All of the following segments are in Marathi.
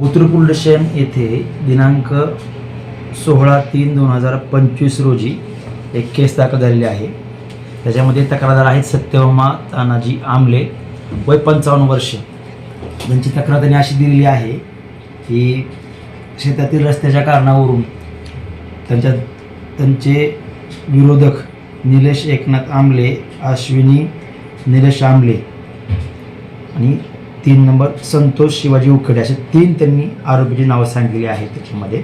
उत्तर येथे दिनांक सोळा तीन दोन हजार पंचवीस रोजी एक केस दाखल झालेली आहे. त्याच्यामध्ये तक्रारदार आहेत सत्यभामा तानाजी आमले वय पंचावन्न वर्ष. त्यांची तक्रार त्यांनी अशी दिलेली आहे की शेतातील रस्त्याच्या कारणावरून त्यांच्या त्यांचे विरोधक निलेश एकनाथ आमले अश्विनी निलेश आमले आणि तीन नंबर संतोष शिवाजी उकडे असे तीन त्यांनी आरोपीची नावं सांगितली आहेत त्याच्यामध्ये.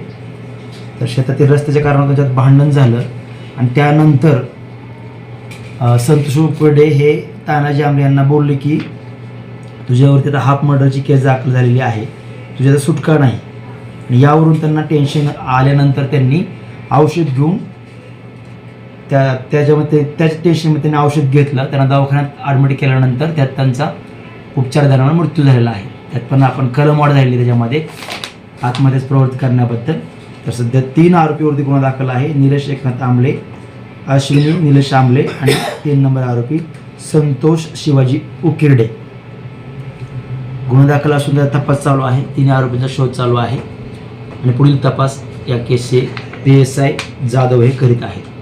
तर शेतातील रस्त्याच्या कारणावर त्याच्यात भांडण झालं आणि त्यानंतर संतोष उकडे हे तानाजी आमले यांना बोलले की तुझ्यावरती आता हाफ मर्डरची केस दाखल झालेली आहे. तुझ्या सुटका नाही. आणि यावरून त्यांना टेन्शन आल्यानंतर त्यांनी औषध घेऊन त्या त्याच्यामध्ये त्याच्या टेन्शनमध्ये त्यांनी औषध घेतलं. त्यांना दवाखान्यात ॲडमिट केल्यानंतर त्यात त्यांचा उपचार दरम्यान मृत्यू झालेला आहे. त्यात पण आपण कलमवाढ झालेली त्याच्यामध्ये. आत्महत्याच प्रवृत्त करण्याबद्दल. तर सध्या तीन आरोपीवरती गुन्हा दाखल आहे. निलेश एकनाथ आंबले अश्विनी निलेश आंबले आणि तीन नंबर आरोपी संतोष शिवाजी उकिरडे. गुन्हा दाखल असून त्याचा तपास चालू आहे. तिन्ही आरोपींचा शोध चालू आहे. आणि पुढील तपास या केसचे पी एस आय जाधव हे करीत आहेत.